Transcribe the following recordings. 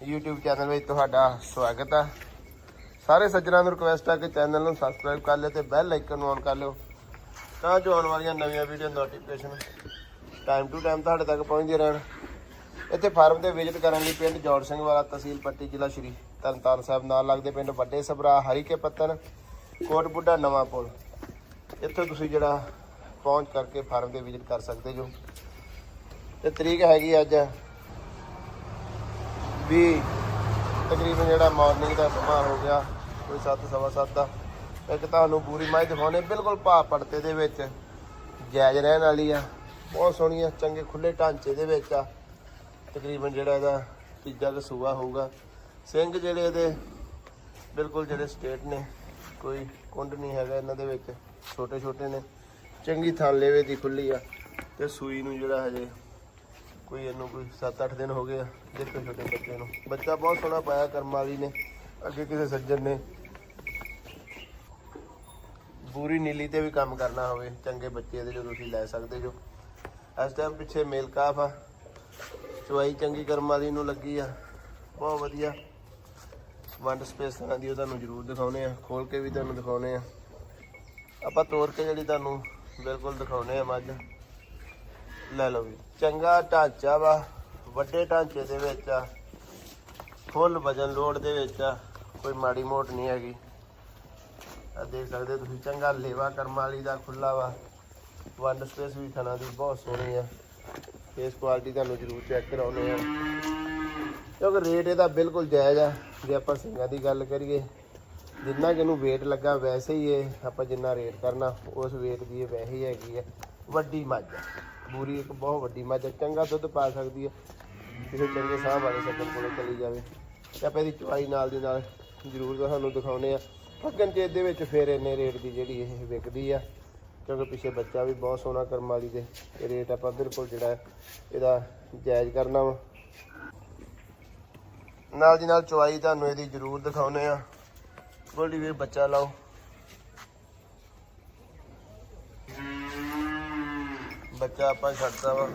YouTube channel ਵਿੱਚ ਤੁਹਾਡਾ ਸਵਾਗਤ ਆ। ਸਾਰੇ ਸੱਜਣਾਂ ਨੂੰ ਰਿਕੁਐਸਟ ਆ ਕਿ ਚੈਨਲ ਨੂੰ ਸਬਸਕ੍ਰਾਈਬ ਕਰ ਲਿਓ ਤੇ ਬੈਲ ਆਈਕਨ ਨੂੰ ਔਨ ਕਰ ਲਿਓ। ਤਾਂ ਜੋ ਆਉਣ ਵਾਲੀਆਂ ਨਵੀਆਂ video notification time to time ਤੁਹਾਡੇ ਤੱਕ ਪਹੁੰਚਦੇ ਰਹਿਣ। ਇੱਥੇ ਫਾਰਮ ਤੇ ਵਿਜ਼ਿਟ ਕਰਨ ਲਈ ਪਿੰਡ ਜੋੜ ਸਿੰਘ ਵਾਲਾ ਤਹਿਸੀਲ ਪੱਟੀ ਜ਼ਿਲ੍ਹਾ ਸ਼੍ਰੀ ਤਰਨਤਾਰਨ ਸਾਹਿਬ, ਨਾਲ ਲੱਗਦੇ ਪਿੰਡ ਵੱਡੇ ਸਭਰਾ ਹਰੀਕੇ ਪੱਤਨ ਕੋਟ ਬੁੱਢਾ ਨਵਾਂ ਪੁਲ। ਇੱਥੇ ਤੁਸੀਂ ਜਿਹੜਾ ਪਹੁੰਚ ਕਰਕੇ ਫਾਰਮ ਤੇ ਵਿਜ਼ਿਟ ਕਰ ਸਕਦੇ ਜੋ। ਤੇ ਤਰੀਕ ਹੈਗੀ ਅੱਜ ਵੀ ਤਕਰੀਬਨ ਜਿਹੜਾ ਮਾਰਨਿੰਗ ਦਾ ਸਮਾਂ ਹੋ ਗਿਆ, ਕੋਈ 7 ਸਵਾ ਸੱਤ ਦਾ, ਇੱਕ ਤੁਹਾਨੂੰ ਪੂਰੀ ਮਾਈ ਦਿਖਾਉਣੇ, ਬਿਲਕੁਲ ਭਾਅ ਪੜਤੇ ਦੇ ਵਿੱਚ, ਜਾਇਜ਼ ਰਹਿਣ ਵਾਲੀ ਆ, ਬਹੁਤ ਸੋਹਣੀ ਆ, ਚੰਗੇ ਖੁੱਲੇ ਢਾਂਚੇ ਦੇ ਵਿੱਚ ਆ, ਤਕਰੀਬਨ ਜਿਹੜਾ ਇਹਦਾ ਤੀਜਾ ਕੁ ਸੂਆ ਹੋਊਗਾ। ਸਿੰਘ ਜਿਹੜੇ ਇਹਦੇ, ਬਿਲਕੁਲ ਜਿਹੜੇ ਸਟੇਟ ਨੇ, ਕੋਈ ਕੁੰਡ ਨਹੀਂ ਹੈਗਾ ਇਹਨਾਂ ਦੇ ਵਿੱਚ ਛੋਟੇ ਛੋਟੇ ਨੇ, ਚੰਗੀ ਥਾਂ ਲੇਵੇ ਦੀ ਖੁੱਲੀ ਆ, ਤੇ ਸੂਈ ਨੂੰ ਜਿਹੜਾ ਹਜੇ ਕੋਈ ਇਹਨੂੰ ਕੋਈ 7-8 ਦਿਨ ਹੋ ਗਏ ਆ ਦੇਖੋ ਛੋਟੇ ਬੱਚੇ ਨੂੰ। ਬੱਚਾ ਬਹੁਤ ਸੋਹਣਾ ਪਾਇਆ ਕਰਮ ਵਾਲੀ ਨੇ, ਅੱਗੇ ਕਿਸੇ ਸੱਜਣ ਨੇ। ਬੂਰੀ ਨੀਲੀ ਤੇ ਵੀ ਕੰਮ ਕਰਨਾ ਹੋਵੇ, ਚੰਗੇ ਬੱਚੇ ਦੇ ਜੋ ਤੁਸੀਂ ਲੈ ਸਕਦੇ ਜੋ। ਇਸ ਟਾਈਮ ਪਿੱਛੇ ਮੇਲ ਕਾਫ ਆ। ਚੁਆਈ ਚੰਗੀ ਕਰਮ ਵਾਲੀ ਨੂੰ ਲੱਗੀ ਆ। ਬਹੁਤ ਵਧੀਆ। ਵੰਡ ਸਪੇਸ ਤਰ੍ਹਾਂ ਦੀ ਉਹ ਤੁਹਾਨੂੰ ਜ਼ਰੂਰ ਦਿਖਾਉਨੇ ਆ। ਖੋਲ ਕੇ ਵੀ ਤੁਹਾਨੂੰ ਦਿਖਾਉਨੇ ਆ। ਆਪਾਂ ਤੋੜ ਕੇ ਜਿਹੜੀ ਤੁਹਾਨੂੰ ਬਿਲਕੁਲ ਦਿਖਾਉਨੇ ਆ ਮੱਝ। ਲੈ ਲਓ ਵੀ। ਚੰਗਾ ਢਾਂਚਾ ਵਾ। ਵੱਡੇ ਢਾਂਚੇ ਦੇ ਵਿੱਚ ਆ ਫੁੱਲ ਵਜਨ ਲੋਡ ਦੇ ਵਿੱਚ ਆ ਕੋਈ ਮਾੜੀ ਮੋਟ ਨਹੀਂ ਹੈਗੀ। ਆ ਦੇਖ ਸਕਦੇ ਤੁਸੀਂ ਚੰਗਾ ਲੇਵਾ ਕਰਮ ਵਾਲੀ ਦਾ ਖੁੱਲਾ ਵਾ। ਵੰਡ ਸਪੇਸ ਵੀ ਥਣਾ ਦੀ ਬਹੁਤ ਸੋਹਣੀ ਆ। ਇਸ ਕੁਆਲਿਟੀ ਤੁਹਾਨੂੰ ਜ਼ਰੂਰ ਚੈੱਕ ਕਰਾਉਨੇ ਆ। ਕਿਉਂਕਿ ਰੇਟ ਇਹਦਾ ਬਿਲਕੁਲ ਜਾਇਜ਼ ਆ ਜੇ ਆਪਾਂ ਸਿੰਘਾਂ ਦੀ ਗੱਲ ਕਰੀਏ। ਜਿੰਨਾ ਕਿ ਇਹਨੂੰ weight ਲੱਗਾ ਵੈਸੇ ਹੀ ਇਹ ਆਪਾਂ ਜਿੰਨਾ ਰੇਟ ਕਰਨਾ ਉਸ weight ਦੀ ਇਹ ਵੈਸੇ ਹੀ ਹੈਗੀ ਆ। ਵੱਡੀ ਮੱਝ ਆ। ਬੂਰੀ ਇੱਕ ਬਹੁਤ ਵੱਡੀ ਮੱਝ ਆ, ਚੰਗਾ ਦੁੱਧ ਪਾ ਸਕਦੀ ਆ। ਕਿਸੇ ਚੰਗੇ ਸਾਹ ਵਾਲੇ ਸੱਜਣ ਕੋਲੇ ਚਲੀ ਜਾਵੇ। ਤੇ ਆਪਾਂ ਇਹਦੀ ਚੁਆਈ ਨਾਲ ਦੀ ਨਾਲ ਜ਼ਰੂਰ ਤੁਹਾਨੂੰ ਦਿਖਾਉਨੇ ਆ ਫੱਗਣ ਚ ਵਿੱਚ ਫਿਰ ਇੰਨੇ ਰੇਟ ਦੀ ਜਿਹੜੀ ਇਹ ਵਿਕਦੀ ਆ, ਕਿਉਂਕਿ ਪਿੱਛੇ ਬੱਚਾ ਵੀ ਬਹੁਤ ਸੋਹਣਾ ਕਰਮ ਵਾਲੀ ਦੇ ਇਹ ਰੇਟ ਆਪਾਂ ਬਿਲਕੁਲ ਜਿਹੜਾ ਇਹਦਾ ਜਾਇਜ਼ ਕਰਨਾ ਵਾ। ਨਾਲ ਦੀ ਨਾਲ ਚਵਾਈ ਤੁਹਾਨੂੰ ਇਹਦੀ ਜ਼ਰੂਰ ਦਿਖਾਉਨੇ ਆ ਗੋਲਡੀ ਵੀਰ, ਬੱਚਾ ਲਾਓ। ਬੱਚਾ ਆਪਾਂ ਛੱਡਦਾ ਵਾ।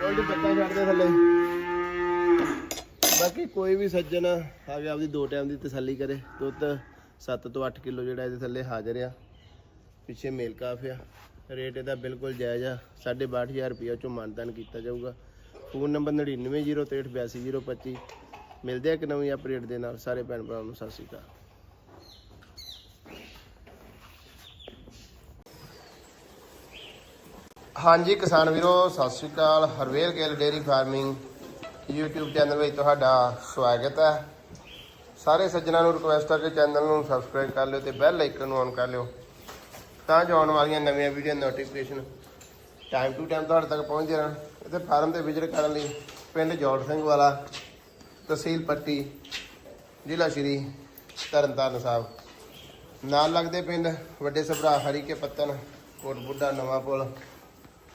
ਗੋਲਡੀ ਪੱਤਾ ਛੱਡਦੇ ਥੱਲੇ। ਬਾਕੀ ਕੋਈ ਵੀ ਸੱਜਣ ਆ ਕੇ ਆਪਦੀ ਦੋ ਟਾਈਮ ਦੀ ਤਸੱਲੀ ਕਰੇ। ਦੁੱਧ 7 ਤੋਂ 8 ਕਿਲੋ ਜਿਹੜਾ ਇਹਦੇ ਥੱਲੇ ਹਾਜ਼ਰ ਆ। ਪਿੱਛੇ ਮੇਲ ਕਾਫ ਆ ਰੇਟ ਇਹਦਾ ਬਿਲਕੁਲ ਜਾਇਜ਼ ਆ। 62000 ਰੁਪਇਆ ਚੋਂ ਮਾਨਦਾਨ ਕੀਤਾ ਜਾਊਗਾ। ਫੋਨ ਨੰਬਰ 9903828025 ਮਿਲਦੇ ਆ ਇੱਕ ਨਵੀਂ ਅਪਡੇਟ ਦੇ ਨਾਲ। ਸਾਰੇ ਭੈਣ ਭਰਾਵਾਂ ਨੂੰ ਸਤਿ ਸ਼੍ਰੀ ਅਕਾਲ। ਹਾਂਜੀ ਕਿਸਾਨ ਵੀਰੋ, ਸਤਿ ਸ਼੍ਰੀ ਅਕਾਲ। Harvel Gill dairy farming YouTube channel ਵਿੱਚ ਤੁਹਾਡਾ ਸਵਾਗਤ ਹੈ। ਸਾਰੇ ਸੱਜਣਾਂ ਨੂੰ ਰਿਕੁਐਸਟ ਹੈ ਕਿ ਚੈਨਲ ਨੂੰ ਸਬਸਕ੍ਰਾਈਬ ਕਰ ਲਿਓ ਤੇ ਬੈਲ ਆਈਕਨ ਨੂੰ ਔਨ ਕਰ ਲਿਓ। ਤਾਂ ਜੋ ਆਉਣ ਵਾਲੀਆਂ ਨਵੀਆਂ video notification time to time ਤੁਹਾਡੇ ਤੱਕ ਪਹੁੰਚਦੇ ਰਹਿਣ। ਇੱਥੇ ਫਾਰਮ ਤੇ ਵਿਜ਼ਿਟ ਕਰਨ ਲਈ ਪਿੰਡ ਜੋੜ ਸਿੰਘ ਵਾਲਾ, ਤਹਿਸੀਲ ਪੱਟੀ, ਜ਼ਿਲ੍ਹਾ ਸ਼੍ਰੀ ਤਰਨਤਾਰਨ ਸਾਹਿਬ। ਨਾਲ ਲੱਗਦੇ ਪਿੰਡ ਵੱਡੇ ਸਭਰਾ ਹਰੀ ਕੇ ਪੱਤਨ ਕੋਟ ਬੁੱਢਾ ਨਵਾਂ ਪੁਲ।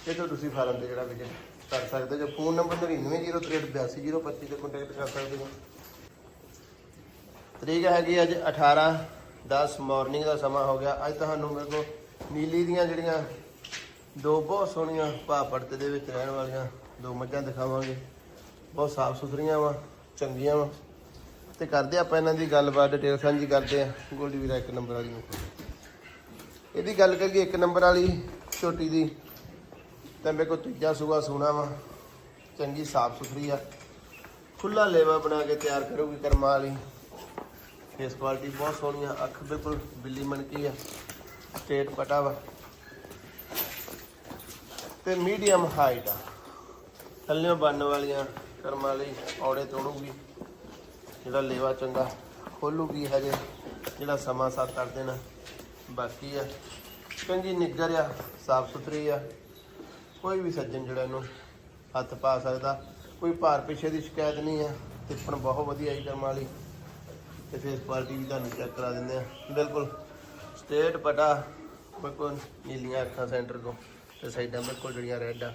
ਇਹ ਤੋਂ ਤੁਸੀਂ ਫਾਰਮ ਤੇ ਜਿਹੜਾ ਵਿਜ਼ਿਟ ਕਰ ਸਕਦੇ ਜੋ ਫੋਨ ਨੰਬਰ 9903828025 ਤੇ ਕੰਟੈਕਟ ਕਰ ਸਕਦੇ ਹੋ। ਤਰੀਕ ਹੈਗੀ ਅੱਜ 18 10 ਮਾਰਨਿੰਗ ਦਾ ਸਮਾਂ ਹੋ ਗਿਆ। ਅੱਜ ਤੁਹਾਨੂੰ ਮੇਰੇ ਕੋਲ ਨੀਲੀ ਦੀਆਂ ਜਿਹੜੀਆਂ ਦੋ ਬਹੁਤ ਸੋਹਣੀਆਂ ਭਾਅ ਪੜਤੇ ਦੇ ਵਿੱਚ ਰਹਿਣ ਵਾਲੀਆਂ ਦੋ ਮੱਝਾਂ ਦਿਖਾਵਾਂਗੇ। ਬਹੁਤ ਸਾਫ਼ ਸੁਥਰੀਆਂ ਵਾ, ਚੰਗੀਆਂ ਵਾ। ਤੇ ਕਰਦੇ ਆਪਾਂ ਇਹਨਾਂ ਦੀ ਗੱਲਬਾਤ ਡਿਟੇਲ ਸਾਂਝੀ ਕਰਦੇ ਆ ਗੋਲਡੀ ਵੀਰਾ ਇੱਕ ਨੰਬਰ ਵਾਲੀ ਨੂੰ। ਇਹਦੀ ਗੱਲ ਕਰੀਏ ਇੱਕ ਨੰਬਰ ਵਾਲੀ, ਛੋਟੀ ਦੀ। ਤਾਂ ਮੇਰੇ ਕੋਲ ਤੀਜਾ ਸੂਆ ਸੋਨਾ ਵਾ। ਚੰਗੀ ਸਾਫ਼ ਸੁਥਰੀ ਆ। ਖੁੱਲਾ ਲੇਵਾ ਬਣਾ ਕੇ ਤਿਆਰ ਕਰੂਗੀ ਕਰਮਾਂ ਵਾਲੀ। ਫੇਸ ਕੁਆਲਿਟੀ ਬਹੁਤ ਸੋਹਣੀ ਆ। ਅੱਖ ਬਿਲਕੁਲ ਬਿੱਲੀ ਮਣਕੀ ਆ। ਸਟੇਟ ਪਟਾ ਵਾ। ਤੇ ਮੀਡੀਅਮ ਹਾਈਟ ਆ। ਥੱਲਿਓਂ ਬੰਨ ਵਾਲੀਆਂ ਕਰਮਾਂ ਲਈ ਔੜੇ ਤੋੜੂਗੀ। ਜਿਹੜਾ ਲੇਵਾ ਚੰਗਾ ਖੋਲੂਗੀ ਹਜੇ। ਜਿਹੜਾ ਸਮਾਂ 7-8 ਦਿਨ ਬਾਕੀ ਆ। ਚੰਗੀ ਨਿੱਗਰ ਆ, ਸਾਫ਼ ਸੁਥਰੀ ਆ। ਕੋਈ ਵੀ ਸੱਜਣ ਜਿਹੜਾ ਇਹਨੂੰ ਹੱਥ ਪਾ ਸਕਦਾ, ਕੋਈ ਭਾਰ ਪਿੱਛੇ ਦੀ ਸ਼ਿਕਾਇਤ ਨਹੀਂ ਹੈ। ਤਿੱਪਣ ਬਹੁਤ ਵਧੀਆ ਹੀ ਕਰਮ ਵਾਲੀ। ਤੇ ਫੇਸ ਪਾਰਟੀ ਵੀ ਤੁਹਾਨੂੰ ਚੈੱਕ ਕਰਾ ਦਿੰਦੇ ਆ ਬਿਲਕੁਲ ਸਟੇਟ ਪਟਾ, ਬਿਲਕੁਲ ਨੀਲੀਆਂ ਅੱਖਾਂ ਸੈਂਟਰ ਤੋਂ। ਤੇ ਸਾਈਡਾਂ ਬਿਲਕੁਲ ਜਿਹੜੀਆਂ ਰੈੱਡ ਆ।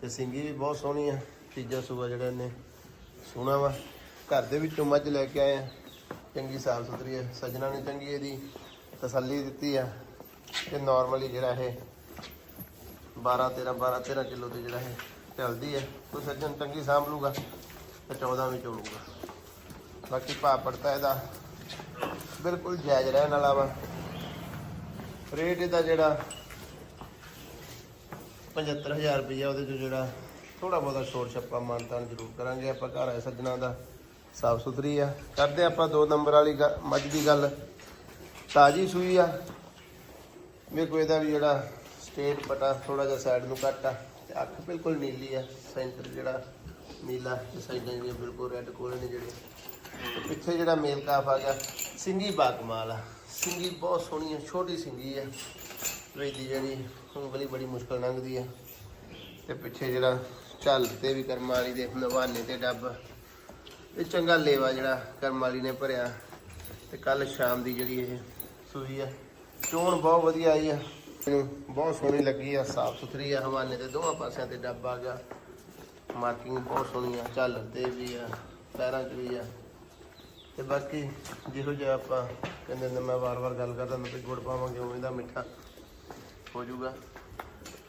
ਤੇ ਸਿੰਗੀ ਵੀ ਬਹੁਤ ਸੋਹਣੀ ਆ। ਤੀਜਾ ਸੂਆ ਜਿਹੜਾ ਇਹਨੇ ਸੋਹਣਾ ਵਾ। ਘਰ ਦੇ ਵਿੱਚੋਂ ਮੱਝ ਲੈ ਕੇ ਆਏ ਆ। ਚੰਗੀ ਸਾਫ਼ ਸੁਥਰੀ ਆ। ਸੱਜਣਾ ਨੇ ਚੰਗੀ ਇਹਦੀ ਤਸੱਲੀ ਦਿੱਤੀ ਆ। ਕਿ ਨਾਰਮਲੀ ਜਿਹੜਾ ਇਹ 12 13 12 13 ਕਿਲੋ ਤੇ ਜਿਹੜਾ ਇਹ ਚੱਲਦੀ ਹੈ, ਕੋਈ ਸੱਜਣ ਚੰਗੀ ਸਾਂਭ ਲੂਗਾ ਤੇ 14 ਵੀ ਚੋਲੂਗਾ। ਬਾਕੀ ਭਾਅ ਪੜਤਾ ਇਹਦਾ, ਬਿਲਕੁਲ ਜਾਇਜ਼ ਰਹਿਣ ਵਾਲਾ ਵਾ। ਰੇਟ ਇਹਦਾ ਜਿਹੜਾ 75000 ਰੁਪਇਆ ਉਹਦੇ ਚੋਂ ਜਿਹੜਾ ਥੋੜਾ ਬਹੁਤਾ ਸ਼ੋਰ ਛੱਪਾ ਮਾਨਤਾਨ ਜ਼ਰੂਰ ਕਰਾਂਗੇ ਆਪਾਂ, ਘਰ ਆਏ ਸੱਜਣਾ ਦਾ ਸਾਫ਼ ਸੁਥਰੀ ਆ। ਕਰਦੇ ਆਪਾਂ ਦੋ ਨੰਬਰ ਵਾਲੀ ਗ- ਮੱਝ ਦੀ ਗੱਲ। ਤਾਜੀ ਸੂਈ ਆ। ਮੇਰੇ ਕੋਲ ਇਹਦਾ ਵੀ ਜਿਹੜਾ ਸਟੇਟ ਪਟਾ ਥੋੜਾ ਜਿਹਾ ਸਾਈਡ ਨੂੰ ਕੱਟ ਆ। ਤੇ ਅੱਖ ਬਿਲਕੁਲ ਨੀਲੀ ਆ ਸੈਂਟਰ ਜਿਹੜਾ ਨੀਲਾ ਤੇ ਸਾਈਡਾਂ ਜਿਹੜੀਆਂ ਬਿਲਕੁਲ ਰੈੱਡ ਕੋਲੇ ਨੇ ਜਿਹੜੇ ਤੇ ਪਿੱਛੇ ਜਿਹੜਾ ਮੇਲ ਕਾਫ ਆ ਗਿਆ, ਸਿੰਗੀ ਬਾਗਮਾਲ ਆ। ਸਿੰਗੀ ਬਹੁਤ ਸੋਹਣੀ ਆ, ਛੋਟੀ ਸਿੰਗੀ ਆ। ਵੇਦੀ ਜਿਹੜੀ ਉਂਗਲੀ ਬੜੀ ਮੁਸ਼ਕਲ ਲੰਘਦੀ ਆ। ਤੇ ਪਿੱਛੇ ਜਿਹੜਾ ਝੱਲ ਤੇ ਵੀ ਕਰਮਾਲੀ ਦੇ ਨਵਾਨੇ ਤੇ ਡੱਬ। ਇਹ ਚੰਗਾ ਲੇਵਾ ਜਿਹੜਾ ਕਰਮਾਲੀ ਨੇ ਭਰਿਆ। ਤੇ ਕੱਲ ਸ਼ਾਮ ਦੀ ਜਿਹੜੀ ਇਹ ਸੂਈ ਆ, ਚੋਣ ਬਹੁਤ ਵਧੀਆ ਆਈ ਆ। ਬਹੁਤ ਸੋਹਣੀ ਲੱਗੀ ਆ, ਸਾਫ਼ ਸੁਥਰੀ ਆ ਹਵਾਲੇ ਦੇ ਦੋਵਾਂ ਪਾਸਿਆਂ ਤੇ ਡੱਬ ਆ ਗਿਆ। ਮਾਰਕਿੰਗ ਬਹੁਤ ਸੋਹਣੀ ਆ ਝਾਲਰ ਤੇ ਵੀ ਆ, ਪੈਰਾਂ 'ਚ ਵੀ ਆ। ਤੇ ਬਾਕੀ ਜਿਹੋ ਜਿਹਾ ਆਪਾਂ ਕਹਿੰਦੇ ਨੇ ਮੈਂ ਵਾਰ-ਵਾਰ ਗੱਲ ਕਰਦਾ, ਮੈਂ ਤੇ ਗੁੜ ਪਾਵਾਂਗੇ, ਉਵੇਂ ਦਾ ਮਿੱਠਾ ਹੋ ਜਾਊਗਾ।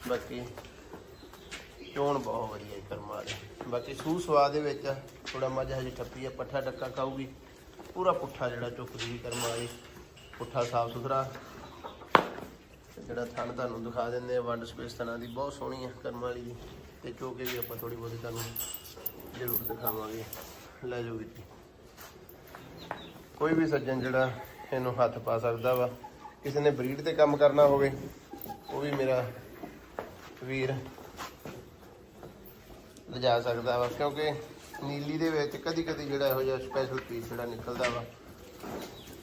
ਬਾਕੀ ਚੋਣ ਬਹੁਤ ਵਧੀਆ ਹੈ ਕਰਮਾ ਦੇ ਬਾਕੀ ਸੂ ਸਵਾਦ ਦੇ ਵਿੱਚ ਥੋੜਾ ਮੱਝ ਹਜੇ ਠੱਪੀ ਆ, ਪੱਠਾ ਡੱਕਾ ਖਾਊਗੀ। ਪੂਰਾ ਪੁੱਠਾ ਜਿਹੜਾ ਚੁੱਕਦੀ ਕਰਮਾ ਵਾਲੀ, ਪੁੱਠਾ ਸਾਫ਼ ਸੁਥਰਾ। ਤੇ ਜਿਹੜਾ ਥਣ ਤੁਹਾਨੂੰ ਦਿਖਾ ਦਿੰਦੇ ਆ ਵੰਡ ਸਪੇਸ ਥਣਾ ਦੀ, ਬਹੁਤ ਸੋਹਣੀ ਹੈ ਕਰਮ ਵਾਲੀ ਦੀ ਤੇ ਚੋਕੇ ਵੀ ਆਪਾਂ ਥੋੜੀ ਬਹੁਤੀ ਤੁਹਾਨੂੰ ਜ਼ਰੂਰ ਦਿਖਾਵਾਂਗੇ। ਲੈ ਜਾਓ ਵੀਰ ਜੀ। ਕੋਈ ਵੀ ਸੱਜਣ ਜਿਹੜਾ ਇਹਨੂੰ ਹੱਥ ਪਾ ਸਕਦਾ ਵਾ, ਕਿਸੇ ਨੇ ਬਰੀਡ ਤੇ ਕੰਮ ਕਰਨਾ ਹੋਵੇ, ਉਹ ਵੀ ਮੇਰਾ ਵੀਰ ਲਿਜਾ ਸਕਦਾ ਵਾ, ਕਿਉਂਕਿ ਨੀਲੀ ਦੇ ਵਿੱਚ ਕਦੀ ਕਦੀ ਜਿਹੜਾ ਇਹੋ ਜਿਹਾ ਸਪੈਸ਼ਲ ਪੀਸ ਜਿਹੜਾ ਨਿਕਲਦਾ ਵਾ,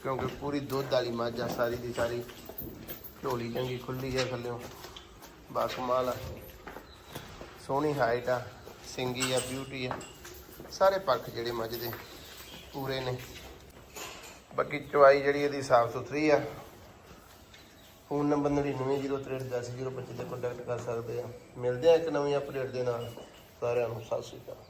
ਕਿਉਂਕਿ ਪੂਰੀ ਦੁੱਧ ਵਾਲੀ ਮੱਝ ਆ, ਸਾਰੀ ਦੀ ਸਾਰੀ। ਝੋਲੀ ਚੰਗੀ ਖੁੱਲੀ ਹੈ ਥੱਲਿਓਂ ਬਾਸਮਾਲ ਆ। ਸੋਹਣੀ ਹਾਈਟ ਆ, ਸਿੰਗੀ ਆ ਬਿਊਟੀ ਆ। ਸਾਰੇ ਪੱਖ ਜਿਹੜੇ ਮੱਝ ਦੇ ਪੂਰੇ ਨੇ। ਬਾਕੀ ਚਵਾਈ ਜਿਹੜੀ ਇਹਦੀ ਸਾਫ਼ ਸੁਥਰੀ ਆ। ਫੋਨ ਨੰਬਰ 99031005 ਤੇ ਕੰਟੈਕਟ ਕਰ ਸਕਦੇ ਆ। ਮਿਲਦੇ ਆ ਇੱਕ ਨਵੀਂ ਅਪਡੇਟ ਦੇ ਨਾਲ। ਸਾਰਿਆਂ ਨੂੰ ਸਤਿ ਸ਼੍ਰੀ ਅਕਾਲ।